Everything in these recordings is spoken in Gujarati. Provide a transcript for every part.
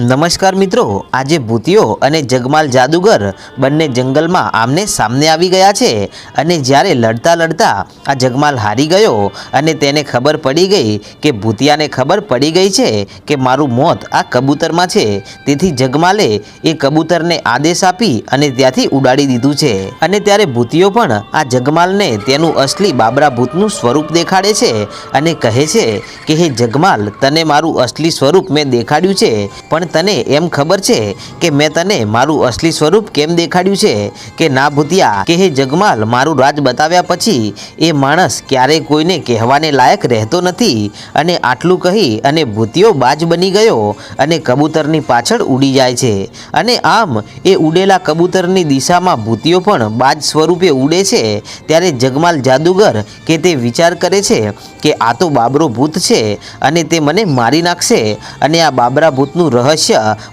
નમસ્કાર મિત્રો, આજે ભૂતિયો અને જગમાલ જાદુગર બંને જંગલમાં આમને સામને આવી ગયા છે અને જ્યારે લડતા લડતા આ જગમાલ હારી ગયો અને તેને ખબર પડી ગઈ કે ભૂતિયાને ખબર પડી ગઈ છે કે મારું મોત આ કબૂતરમાં છે. તેથી જગમાલે એ કબૂતરને આદેશ આપી અને ત્યાંથી ઉડાડી દીધું છે. અને ત્યારે ભૂતિયો પણ આ જગમાલને તેનું અસલી બાબરા ભૂતનું સ્વરૂપ દેખાડે છે અને કહે છે કે, હે જગમાલ, તને મારું અસલી સ્વરૂપ મેં દેખાડ્યું છે. પણ તને એમ ખબર છે કે મેં તને મારું અસલી સ્વરૂપ કેમ દેખાડ્યું છે? કે ના ભૂતિયા, કે હે જગમાલ, મારું રાજ બતાવ્યા પછી એ માણસ ક્યારેય કોઈને કહેવાને લાયક રહેતો નથી અને આટલું કહી અને ભૂતિયો બાજ બની ગયો અને કબૂતરની પાછળ ઉડી જાય છે. અને આમ એ ઉડેલા કબૂતરની દિશામાં ભૂતિયો પણ બાજ સ્વરૂપે ઉડે છે. ત્યારે જગમાલ જાદુગર કે તે વિચાર કરે છે કે આ તો બાબરો ભૂત છે અને તે મને મારી નાખશે અને આ બાબરા ભૂતનું રહસ્ય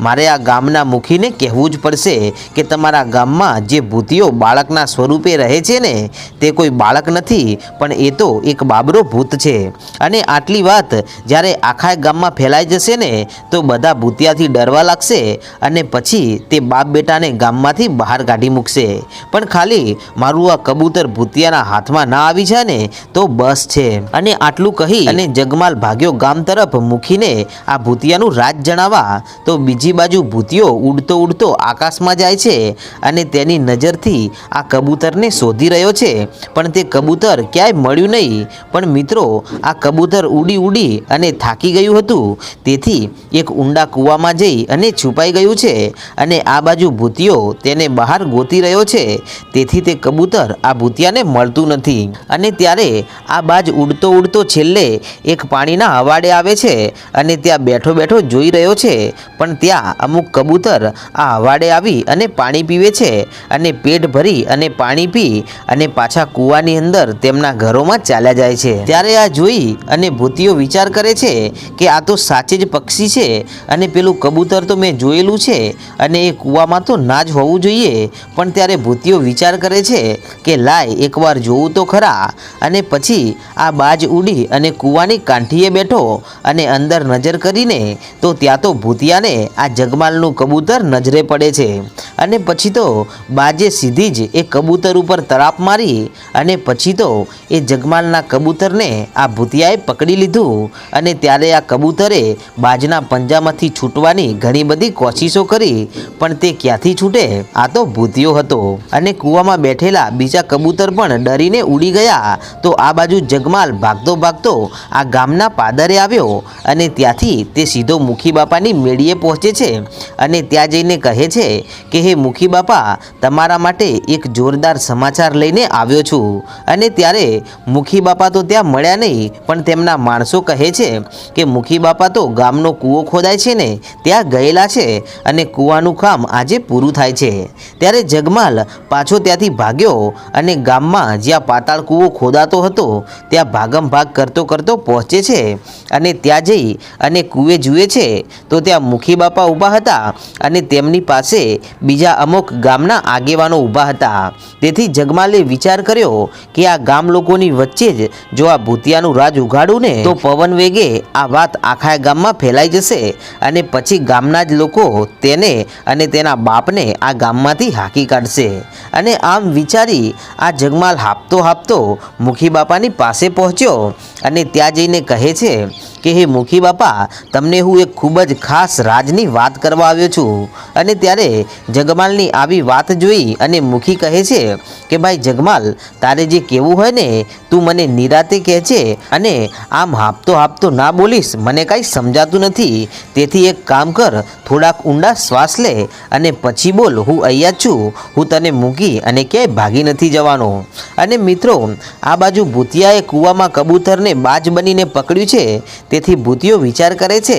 મારે આ ગામના મુખીને કહેવું જ પડશે કે તમારા ગામમાં જે ભૂતિયો બાળકના સ્વરૂપે રહે છે ને, તે કોઈ બાળક નથી, પણ એ તો એક બાબરો ભૂત છે. અને આટલી વાત જ્યારે આખા ગામમાં ફેલાઈ જશે ને, તો બધા ભૂતિયાથી ડરવા લાગશે અને પછી તે બાપ બેટાને ગામમાંથી બહાર કાઢી મૂકશે. પણ ખાલી મારું આ કબૂતર ભૂતિયાના હાથમાં ના આવી જાય ને, તો બસ છે. અને આટલું કહી અને જગમાલ ભાગ્યો ગામ તરફ મૂકીને આ ભૂતિયાનું રાજ જણાવવા તો બીજી બાજુ ભૂતિયો ઉડતો ઉડતો આકાશમાં જાય છે અને તેની નજરથી આ કબૂતરને શોધી રહ્યો છે. પણ તે કબૂતર ક્યાંય મળ્યું નહીં. પણ મિત્રો, આ કબૂતર ઉડી ઉડી અને થાકી ગયું હતું. તેથી એક ઊંડા કૂવામાં જઈ અને છુપાઈ ગયું છે અને આ બાજુ ભૂતિયો તેને બહાર ગોતી રહ્યો છે. તેથી તે કબૂતર આ ભૂતિયાને મળતું નથી. અને ત્યારે આ બાજ ઉડતો ઉડતો છેલ્લે એક પાણીના હવાડે આવે છે અને ત્યાં બેઠો બેઠો જોઈ રહ્યો છે. પણ ત્યાં અમુક કબૂતર આ હવાડે આવી અને પાણી પીવે છે અને પેટ ભરી અને પાણી પી અને પાછા કૂવાની અંદર તેમના ઘરોમાં ચાલ્યા જાય છે. ત્યારે આ જોઈ અને ભૂતિયો વિચાર કરે છે કે આ તો સાચે જ પક્ષી છે અને પેલું કબૂતર તો મેં જોયેલું છે અને એ કૂવામાં તો ના જ હોવું જોઈએ. પણ ત્યારે ભૂતિયો વિચાર કરે છે કે લાય, એકવાર જોવું તો ખરા અને પછી આ બાજ ઉડી અને કૂવાની કાંઠીએ બેઠો અને અંદર નજર કરીને તો ત્યાં તો ભૂતિયાને આ જગમાલનું કબૂતર નજરે પડે છે. અને પછી તો બાજે સીધી જ એ કબૂતર ઉપર તરાપ મારી અને પછી તો એ જગમાલના કબૂતરને આ ભૂતિયાએ પકડી લીધું અને ત્યારે આ કબૂતરે બાજના પંજામાંથી છૂટવાની ઘણી બધી કોશિશો કરી, પણ તે ક્યાંથી છૂટે? આ તો ભૂતિયો હતો. અને કૂવામાં બેઠેલા બીજા કબૂતર પણ ડરીને ઉડી ગયા. તો આ બાજુ જગમાલ ભાગતો ભાગતો આ ગામના પાદરે આવ્યો અને ત્યાંથી તે સીધો મુખી બાપાની મેળીએ પહોંચે છે અને ત્યાં જઈને કહે છે કે, હે મુખી બાપા, તમારા માટે એક જોરદાર સમાચાર લઈને આવ્યો છું. અને ત્યારે મુખી બાપા તો ત્યાં મળ્યા નહીં, પણ તેમના માણસો કહે છે કે, મુખી બાપા તો ગામનો કૂવો ખોદાય છે ને, ત્યાં ગયેલા છે અને કૂવાનું કામ આજે પૂરું થાય છે. ત્યારે જગમાલ પાછો ત્યાંથી ભાગ્યો અને ગામમાં જ્યાં પાતાળ કૂવો ખોદાતો હતો, ત્યાં ભાગમ ભાગ કરતો કરતો પહોંચે છે અને ત્યાં જઈ અને કૂવે જુએ છે. તો ત્યાં મુખી બાપા ઊભા હતા અને તેમની પાસે બીજા અમુક ગામના આગેવાનો ઊભા હતા. તેથી જગમાલે વિચાર કર્યો કે આ ગામ લોકોની વચ્ચે જ જો આ ભૂતિયાનું રાજ ઉઘાડું ને, તો પવન વેગે આ વાત આખા ગામમાં ફેલાઈ જશે અને પછી ગામના જ લોકો તેને અને તેના બાપને આ ગામમાંથી હાકી કાઢશે. અને આમ વિચારી આ જગમાલ હાપતો હાપતો મુખી બાપાની પાસે પહોંચ્યો અને ત્યાં જઈને કહે છે કે હે મુખી બાપા, તમને હું એક ખૂબ જ ખાસ રાજની વાત કરવા આવ્યો છું. અને ત્યારે જગમાલની આવી વાત જોઈ અને મુખી કહે છે કે, ભાઈ જગમાલ, તારે જે કહેવું હોય ને, તું મને નિરાતે કહે છે અને આમ હાપતો હાપતો ના બોલીશ, મને કાંઈ સમજાતું નથી. તેથી એક કામ કર, થોડાક ઊંડા શ્વાસ લે અને પછી બોલ, હું અહીંયા છું, હું તને મૂકી અને ક્યાંય ભાગી નથી જવાનો. અને મિત્રો, આ બાજુ ભૂતિયાએ કૂવામાં કબૂતરને બાજ બનીને પકડ્યું છે. તેથી ભૂતિયો વિચાર કરે છે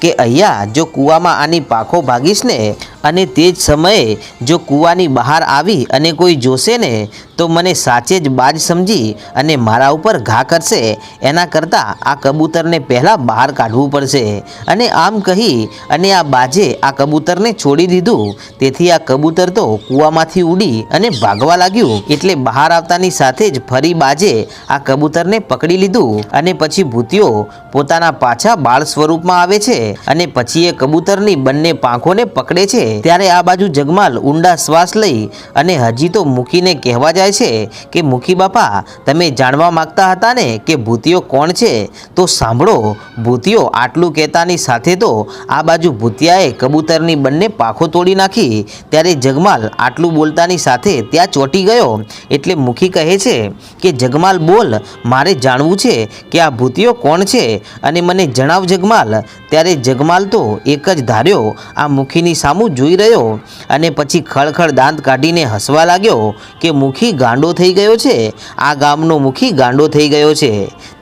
કે અહીંયા જો કૂવામાં આની પાખો ભાગીશ ને અને તે જ સમયે જો કૂવાની બહાર આવી અને કોઈ જોશે ને, તો મને સાચે જ બાજ સમજી અને મારા ઉપર ઘા કરશે. એના કરતાં આ કબૂતરને પહેલાં બહાર કાઢવું પડશે. અને આમ કહી અને આ બાજે આ કબૂતરને છોડી દીધું. તેથી આ કબૂતર તો કૂવામાંથી ઉડી અને ભાગવા લાગ્યું. એટલે બહાર આવતાની સાથે જ ફરી બાજે આ કબૂતરને પકડી લીધું. અને પછી ભૂતિયો પોતાના પાછા બાળ સ્વરૂપમાં આવે છે અને પછી એ કબૂતરની બંને પાંખોને પકડે છે. ત્યારે આ બાજુ જગમાલ ઊંડા શ્વાસ લઈ અને હજી તો મૂકીને કહેવા જાય છે કે, મુખી બાપા, તમે જાણવા માગતા હતા ને કે ભૂતિયો કોણ છે? તો સાંભળો ભૂતિયો આટલું કહેતાની સાથે તો આ બાજુ ભૂતિયાએ કબૂતરની બંને પાંખો તોડી નાખી. ત્યારે જગમાલ આટલું બોલતાની સાથે ત્યાં ચોંટી ગયો. એટલે મુખી કહે છે કે, જગમાલ બોલ, મારે જાણવું છે કે આ ભૂતિયો કોણ છે? અને મને જણાવ જગમાલ. ત્યારે જગમાલ તો એક જ ધાર્યો, આ મુખીની સામું જોઈ રહ્યો અને પછી ખળખળ દાંત કાઢીને હસવા લાગ્યો કે મુખી ગાંડો થઈ ગયો છે. આ ગામનો મુખી ગાંડો થઈ ગયો છે.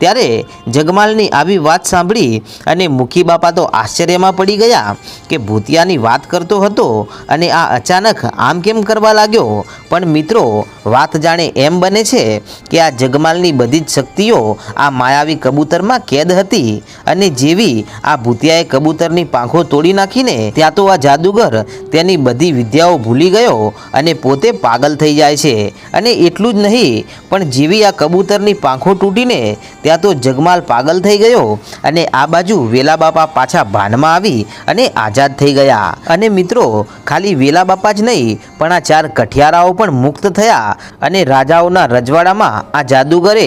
ત્યારે જગમાલની આવી વાત સાંભળી અને મુખી બાપા તો આશ્ચર્યમાં પડી ગયા કે ભૂતિયાની વાત કરતો હતો અને આ અચાનક આમ કેમ કરવા લાગ્યો? પણ મિત્રો, વાત જાણે એમ બને છે કે આ જગમાલની બધી જ શક્તિઓ આ માયાવી કબૂતરમાં કેદ હતી અને જેવી આ ભૂતિયાએ કબૂતરની પાંખો તોડી નાખીને, ત્યાં તો આ જાદુગર તેની બધી વિદ્યાઓ ભૂલી ગયો અને પોતે પાગલ થઈ જાય છે. અને એટલું જ નહીં, પણ જેવી આ કબૂતરની પાંખો તૂટીને ત્યાં તો જગમાલ પાગલ થઈ ગયો અને આ બાજુ વેલા બાપા પાછા ભાનમાં આવી અને આઝાદ થઈ ગયા. અને મિત્રો, ખાલી વેલા બાપા જ નહીં, પણ આ ચાર કઠિયારાઓ પણ મુક્ત થયા અને રાજાઓના રજવાડામાં આ જાદુગરે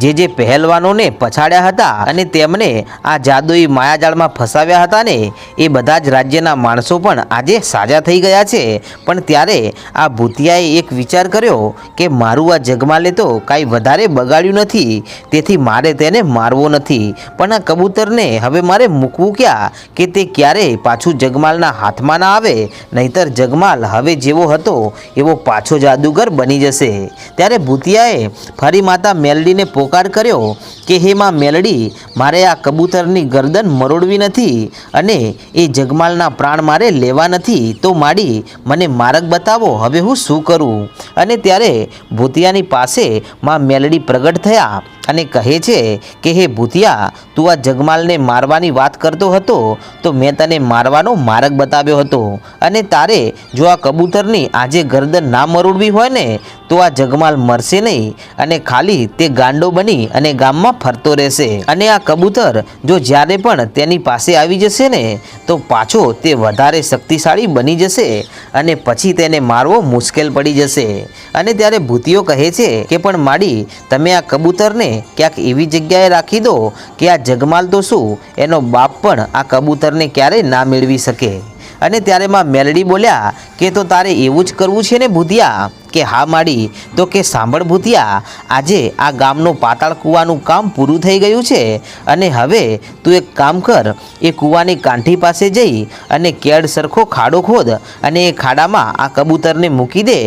જે જે પહેલવાનોને પછાડ્યા હતા અને તેમને આ જાદુઈ માયાજાળમાં ફસાવ્યા હતા ને, એ બધા જ રાજ્યના માણસો પણ આજે સાજા થઈ ગયા છે. પણ ત્યારે આ ભૂતિયાએ એક વિચાર કર્યો કે મારું આ જગમાલે તો કાંઈ વધારે બગાડ્યું નથી. તેથી મારે તેને મારવો નથી. પણ આ કબૂતરને હવે મારે મૂકવું ક્યાં? કે તે ક્યારેય પાછું જગમાલના હાથમાં ના આવે? નહીતર જગમાલ હવે જેવો હતો, એવો પાછો જાદુગર બની જશે. ત્યારે ભૂતિયાએ ફરી માતા મેલડીને પોકાર કર્યો કે, હે માં મેલડી, મારે આ કબૂતરની ગરદન મરોડવી નથી અને એ જગમાલના પ્રાણ મારે લેવા નથી. તો માડી, મને માર્ગ બતાવો, હવે હું શું કરું? અને ત્યારે ભૂતિયાની પાસે માં મેલડી પ્રગટ થયા. અને કહે છે કે, હે ભૂતિયા, તું આ જગમાલને મારવાની વાત કરતો હતો તો મેં તને મારવાનો માર્ગ બતાવ્યો હતો. અને તારે જો આ કબૂતરની આજે ગરદન ના મરોડવી હોય ને, તો આ જગમાલ મરશે નહીં અને ખાલી તે ગાંડો બની અને ગામમાં ફરતો રહેશે. અને આ કબૂતર જો જ્યારે પણ તેની પાસે આવી જશે ને, તો પાછો તે વધારે શક્તિશાળી બની જશે અને પછી તેને મારવો મુશ્કેલ પડી જશે. અને ત્યારે ભૂતિઓ કહે છે કે, પણ માડી, તમે આ કબૂતરને ક્યાંક એવી જગ્યાએ રાખી દો કે આ જગમાલ તો શું? એનો બાપ પણ આ કબૂતરને ક્યારેય ના મેળવી શકે. અને ત્યારે માં મેલડી બોલ્યા કે તો તારે એવું જ કરવું છે ને ભૂતિયા? કે હા માડી, તો કે સાંભળ ભૂતિયા, આજે આ ગામનું પાતાળ કૂવાનું કામ પૂરું થઈ ગયું છે. અને હવે તું એક કામ કર, એ કૂવાની કાંઠી પાસે જઈ અને કેળ સરખો ખાડો ખોદ અને એ ખાડામાં આ કબૂતરને મૂકી દે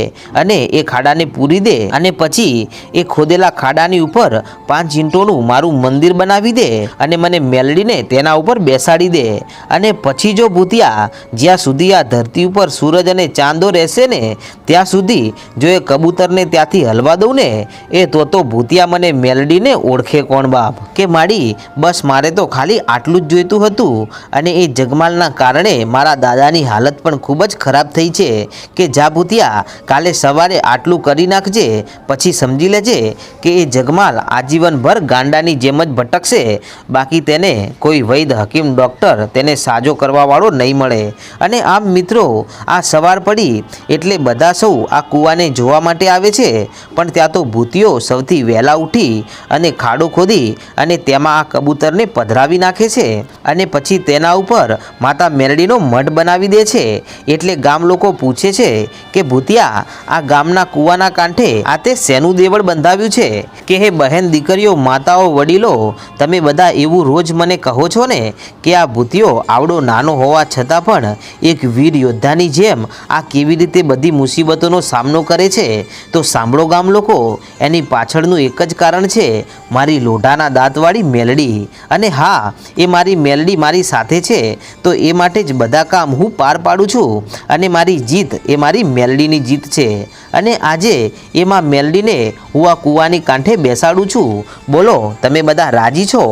અને એ ખાડાને પૂરી દે અને પછી એ ખોદેલા ખાડાની ઉપર પાંચ ઇંટોનું મારું મંદિર બનાવી દે અને મને મેલડીને તેના ઉપર બેસાડી દે. અને પછી જો ભૂતિયા જ્યાં સુધી આ ધરતી ઉપર સૂરજ અને ચાંદો રહેશે ને, ત્યાં સુધી જો એ કબૂતરને ત્યાંથી હલવા દઉં ને, એ તો તો ભૂતિયા મને મેલડીને ઓળખે કોણ બાપ? કે માડી, બસ મારે તો ખાલી આટલું જ જોઈતું હતું. અને એ જગમાલના કારણે મારા દાદાની હાલત પણ ખૂબ જ ખરાબ થઈ છે કે જા ભૂતિયા, કાલે સવારે આટલું કરી નાખજે, પછી સમજી લેજે કે એ જગમાલ આજીવનભર ગાંડાની જેમ જ ભટકશે. બાકી તેને કોઈ વૈદ હકીમ ડૉક્ટર તેને સાજો કરવાવાળો નહીં મળે. અને આમ મિત્રો, આ સવાર પડી એટલે બધા સૌ આ કૂવાને જોવા માટે આવે છે. પણ ત્યાં તો ભૂતિઓ સૌથી વહેલા ઉઠી અને ખાડો ખોદી અને તેમાં આ કબૂતરને પધરાવી નાખે છે અને પછી તેના ઉપર માતા મેરડીનો મઢ બનાવી દે છે. એટલે ગામ લોકો પૂછે છે કે, ભૂતિયા, આ ગામના કૂવાના કાંઠે આ તે શેનું દેવળ બંધાવ્યું છે? કે હે બહેન દીકરીઓ, માતાઓ, વડીલો, તમે બધા એવું રોજ મને કહો છો ને કે આ ભૂતિયો આવડો નાનો હોવા છતાં પણ એક વીર યોદ્ધાની જેમ આ કેવી રીતે બધી મુસીબતોનો સામનો કરે છે, તો સાંભળો ગામ લોકો, એની પાછળનું એક જ કારણ છે, મારી લોઢાના દાંતવાળી મેલડી. અને હા, એ મારી મેલડી મારી સાથે છે, તો એ માટે જ બધા કામ હું પાર પાડું છું, અને મારી જીત એ મારી મેલડીની જીત છે. અને આજે એમાં મેલડીને હું આ કૂવાની કાંઠે બેસાડું છું. બોલો, તમે બધા રાજી છો?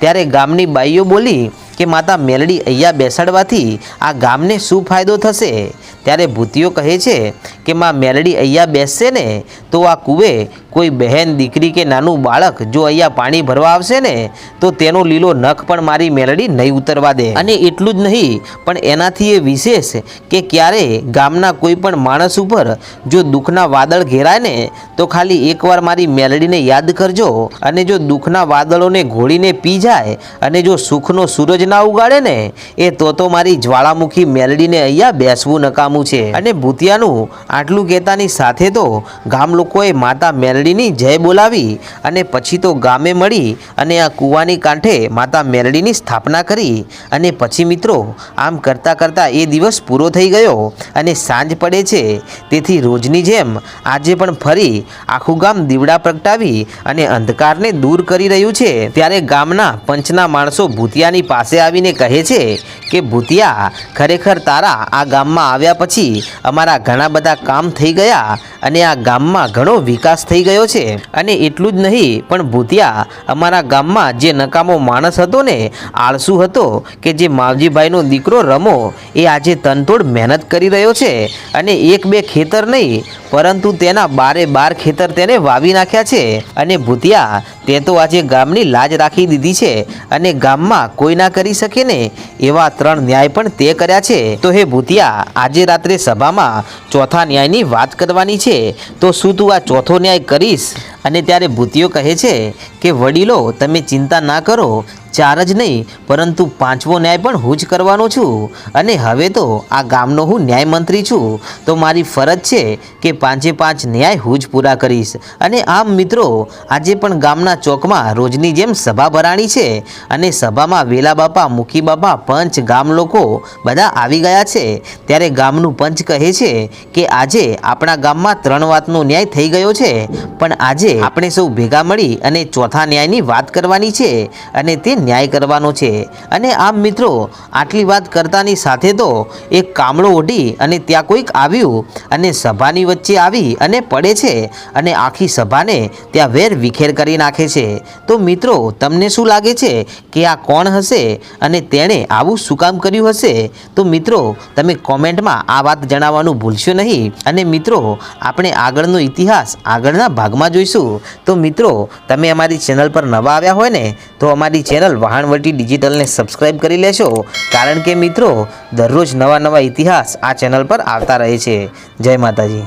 ત્યારે ગામની બાઈઓ બોલી કે માતા મેલડી અહીંયા બેસાડવાથી આ ગામને શું ફાયદો થશે? ત્યારે ભૂતિઓ કહે છે કે માં મેલડી અહીંયા બેસશે ને તો આ કૂવે કોઈ બહેન, દીકરી કે નાનું બાળક જો અહીંયા પાણી ભરવા આવશે ને તો તેનો લીલો નખ પણ મારી મેલડી નહીં ઉતરવા દે. અને એટલું જ નહીં, પણ એનાથી એ વિશેષ કે ક્યારે ગામના કોઈ પણ માણસ ઉપર જો દુઃખના વાદળ ઘેરાય ને તો ખાલી એકવાર મારી મેલડીને યાદ કરજો. અને જો દુઃખના વાદળોને ઘોળીને પી જાય અને જો સુખનો સૂરજ ના ઉગાડે ને, એ તો તો મારી જ્વાળામુખી મેલડીને અહીંયા બેસવું નકામું છે. અને ભૂતિયાનું આટલું કહેતાની સાથે તો ગામ લોકોએ માતા મેલડીની જય બોલાવી અને પછી તો ગામે મળી અને આ કૂવાની કાંઠે માતા મેલડીની સ્થાપના કરી અને પછી મિત્રો આમ કરતાં કરતાં એ દિવસ પૂરો થઈ ગયો અને સાંજ પડે છે. તેથી રોજની જેમ આજે પણ ફરી આખું ગામ દીવડા પ્રગટાવી અને અંધકારને દૂર કરી રહ્યું છે. ત્યારે ગામના પંચના માણસો ભૂતિયાની પાસે આવીને કહે છે કે ભૂતિયા ખરેખર તારા આ ગામમાં આવ્યા પછી અમારા ઘણા બધા કામ થઈ ગયા અને આ ગામમાં ઘણો વિકાસ થઈ ગયો છે. અને એટલું જ નહીં, પણ ભૂતિયા અમારા ગામમાં જે નકામો માણસ હતો ને, આળસુ હતો કે જે માવજીભાઈનો દીકરો રમો, એ આજે તનતોડ મહેનત કરી રહ્યો છે અને એક બે ખેતર નહીં, પરંતુ તેના બારે બાર ખેતર તેને વાવી નાખ્યા છે. અને ભૂતિયા, તે તો આજે ગામની લાજ રાખી દીધી છે અને ગામમાં કોઈ ના કરી શકે ને, એવા ત્રણ ન્યાય પણ તે કર્યા છે. તો હે ભૂતિયા, આજે રાત્રે સભામાં ચોથા ન્યાયની વાત કરવાની છે. તો શું તું આ ચોથો ન્યાય કરીશ? અને ત્યારે ભૂતિયો કહે છે કે, વડીલો, તમે ચિંતા ના કરો, ચાર જ નહીં, પરંતુ પાંચમો ન્યાય પણ હું જ કરવાનો છું. અને હવે તો આ ગામનો હું ન્યાય મંત્રી છું. તો મારી ફરજ છે કે પાંચે પાંચ ન્યાય હું જ પૂરા કરીશ. અને આમ મિત્રો, આજે પણ ગામના ચોકમાં રોજની જેમ સભા ભરાણી છે. અને સભામાં વેલા બાપા, મુખી બાપા, પંચ, ગામ લોકો બધા આવી ગયા છે. ત્યારે ગામનું પંચ કહે છે કે, આજે આપણા ગામમાં ત્રણ વાતનો ન્યાય થઈ ગયો છે. પણ આજે આપણે સૌ ભેગા મળી અને ચોથા ન્યાયની વાત કરવાની છે અને તે ન્યાય કરવાનો છે. અને આમ મિત્રો, આટલી વાત કરતાની સાથે તો એક કામળો ઓઢી અને ત્યાં કોઈક આવ્યું અને સભાની વચ્ચે આવી અને પડે છે અને આખી સભાને ત્યાં વેર વિખેર કરી નાખે છે. તો મિત્રો, તમને શું લાગે છે કે આ કોણ હશે અને તેણે આવું શું કામ કર્યું હશે? તો મિત્રો, તમે કોમેન્ટમાં આ વાત જણાવવાનું ભૂલશો નહીં. અને મિત્રો, આપણે આગળનો ઇતિહાસ આગળના ભાગમાં જોઈશું. તો મિત્રો, તમે અમારી ચેનલ પર નવા આવ્યા હોય ને, તો અમારી ચેનલ વહાણવટી ડિજિટલને સબસ્ક્રાઈબ કરી લેશો કારણ કે મિત્રો, દરરોજ નવા નવા ઇતિહાસ આ ચેનલ પર આવતા રહે છે. જય માતાજી.